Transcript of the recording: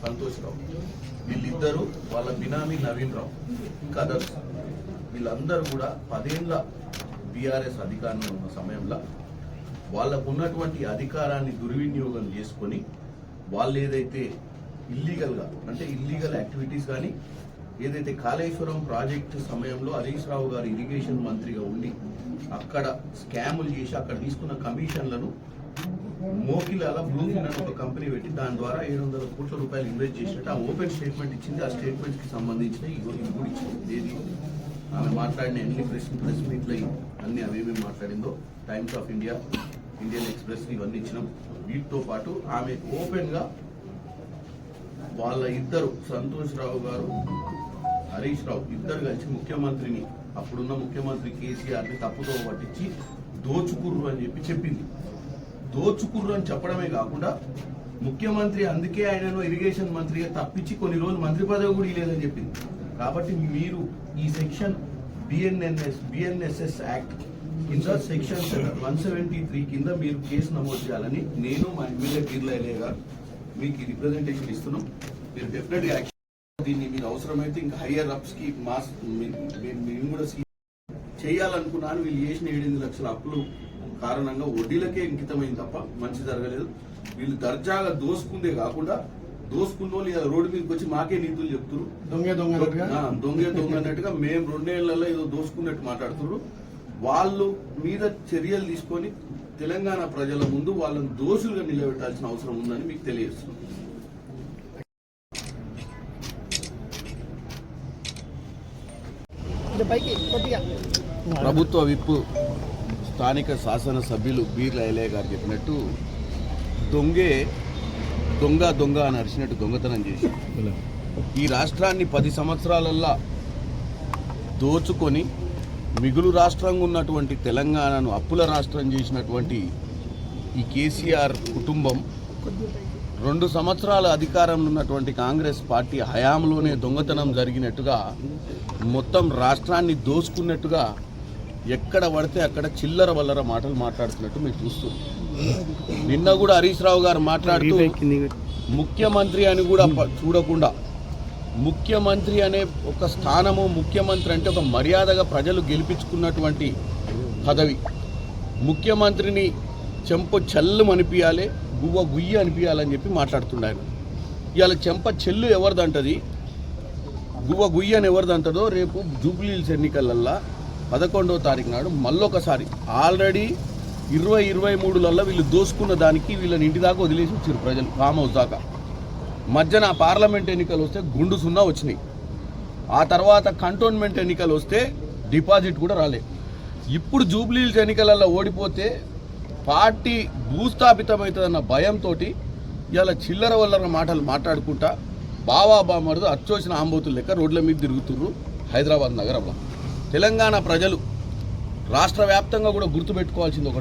సంతోష్ రావు వీళ్ళిద్దరూ వాళ్ళ బినామీ నవీన్ రావు కదర్స్ వీళ్ళందరూ కూడా పదేళ్ళ బీఆర్ఎస్ అధికారంలో ఉన్న సమయంలో వాళ్ళకు ఉన్నటువంటి అధికారాన్ని దుర్వినియోగం చేసుకొని వాళ్ళు ఏదైతే ఇల్లీగల్గా అంటే ఇల్లీగల్ యాక్టివిటీస్ కానీ ఏదైతే కాళేశ్వరం ప్రాజెక్టు సమయంలో హరీష్ రావు గారు ఇరిగేషన్ మంత్రిగా ఉండి అక్కడ స్కాములు చేసి అక్కడ తీసుకున్న కమిషన్లను మోకిలాల బ్లూఫిన్ అని ఒక కంపెనీ పెట్టి దాని ద్వారా ఏడు వందల కోట్ల రూపాయలు ఇన్వెస్ట్ చేసినట్టు ఆ ఓపెన్ స్టేట్మెంట్ ఇచ్చింది. ఆ స్టేట్మెంట్కి సంబంధించిన ఇది కూడా ఇచ్చింది. ఏది? ఆమె మాట్లాడిన ఎన్ని ప్రెస్ ప్రెస్ మీట్లు అన్ని అవేమి మాట్లాడిందో. Times of India. Indian Express ఇవన్నీ ఇచ్చినాం. వీటితో పాటు ఆమె ఓపెన్గా వాళ్ళ ఇద్దరు సంతోష్ రావు గారు హరీష్ రావు ఇద్దరు కలిసి ముఖ్యమంత్రిని అప్పుడున్న ముఖ్యమంత్రి కేసీఆర్ని తప్పుతో పట్టించి దోచుకుర్రు అని చెప్పి చెప్పింది. దోచుకుర్రు అని చెప్పడమే కాకుండా ముఖ్యమంత్రి అందుకే ఆయనను ఇరిగేషన్ మంత్రిగా తప్పించి కొన్ని రోజులు మంత్రి పదవి కూడా లేదని చెప్పింది. కాబట్టి మీరు ఈ సెక్షన్ బిఎన్ఎన్ఎస్ బిఎన్ఎస్ఎస్ యాక్ట్ కింద సెక్షన్ వన్ సెవెంటీ త్రీ కింద మీరు కేసు నమోదు చేయాలని నేను మా ఎమ్మెల్యే పీర్లయ్య గారు మీకు రిప్రజెంటేషన్ ఇస్తున్నాం. మీరు డెఫినెట్గా యాక్షన్ దీన్ని మీరు అవసరమైతే ఇంకా హయ్యర్ అప్స్కి మాస్ మేము కూడా చేయాలనుకున్నాను. వీళ్ళు చేసిన ఏడెనిమిది లక్షల అప్పులు కారణంగా వడ్డీలకే ఇంకితమైంది తప్ప మంచి జరగలేదు. వీళ్ళు దర్జాగా దోసుకుందే కాకుండా దోసుకున్న వాళ్ళు రోడ్డు మీదకి వచ్చి మాకే నీతులు చెప్తున్నారు దొంగ దొంగ దొంగే దొంగ అన్నట్టుగా మేము రెండేళ్ళలో ఏదో దోసుకున్నట్టు మాట్లాడుతున్నారు వాళ్ళు మీద చర్యలు తీసుకొని తెలంగాణ ప్రజల ముందు వాళ్ళని దోషులుగా నిలబెట్టాల్సిన అవసరం ఉందని మీకు తెలియజేస్తున్నాం. పైకి కొద్దిగా. ప్రభుత్వ విప్పు స్థానిక శాసనసభ్యులు బీర్ల ఎలయ్య గారు చెప్పినట్టు దొంగే దొంగ దొంగ అని అరిచినట్టు దొంగతనం చేసి ఈ రాష్ట్రాన్ని పది సంవత్సరాలల్లా దోచుకొని మిగులు రాష్ట్రంగా ఉన్నటువంటి తెలంగాణను అప్పుల రాష్ట్రం చేసినటువంటి ఈ కేసీఆర్ కుటుంబం రెండు సంవత్సరాల అధికారంలో ఉన్నటువంటి కాంగ్రెస్ పార్టీ హయాంలోనే దొంగతనం జరిగినట్టుగా మొత్తం రాష్ట్రాన్ని దోచుకున్నట్టుగా ఎక్కడ పడితే అక్కడ చిల్లర వల్లర మాటలు మాట్లాడుతున్నట్టు మీరు చూస్తుంది నిన్న కూడా హరీష్ రావు గారు మాట్లాడుతూ ముఖ్యమంత్రి అని కూడా చూడకుండా ముఖ్యమంత్రి అనే ఒక స్థానము ముఖ్యమంత్రి అంటే ఒక మర్యాదగా ప్రజలు గెలిపించుకున్నటువంటి పదవి. ముఖ్యమంత్రిని చెంప చెల్లు అనిపించాలి గువ్వ గుయ్యి అనిపించాలని చెప్పి మాట్లాడుతున్నాడు ఇవాళ చెంప చెల్లు ఎవరిదంటది? గువ్వ గుయ్యి అని ఎవరిదంటదో రేపు జూబ్లీహిల్స్ ఎన్నికలల్లా పదకొండవ తారీఖు నాడు మళ్ళొకసారి ఆల్రెడీ ఇరవై ఇరవై మూడులల్లో వీళ్ళు దోసుకున్న దానికి వీళ్ళని ఇంటి దాకా వదిలేసి వచ్చారు ప్రజలు ఫామ్ హౌస్ దాకా. మధ్యన పార్లమెంట్ ఎన్నికలు వస్తే గుండు సున్నా వచ్చినాయి. ఆ తర్వాత కంటోన్మెంట్ ఎన్నికలు వస్తే డిపాజిట్ కూడా రాలే. ఇప్పుడు జూబ్లీహిల్స్ ఎన్నికలలో ఓడిపోతే పార్టీ భూస్థాపితమవుతుందన్న భయంతో ఇలా చిల్లర వల్లర మాటలు మాట్లాడుకుంటా బావా బామరుదు అచ్చోసిన ఆంబోతులు లెక్క రోడ్ల మీద తిరుగుతుర్రు హైదరాబాద్ నగరంలో. తెలంగాణ ప్రజలు రాష్ట్ర వ్యాప్తంగా కూడా గుర్తుపెట్టుకోవాల్సింది ఒకటి.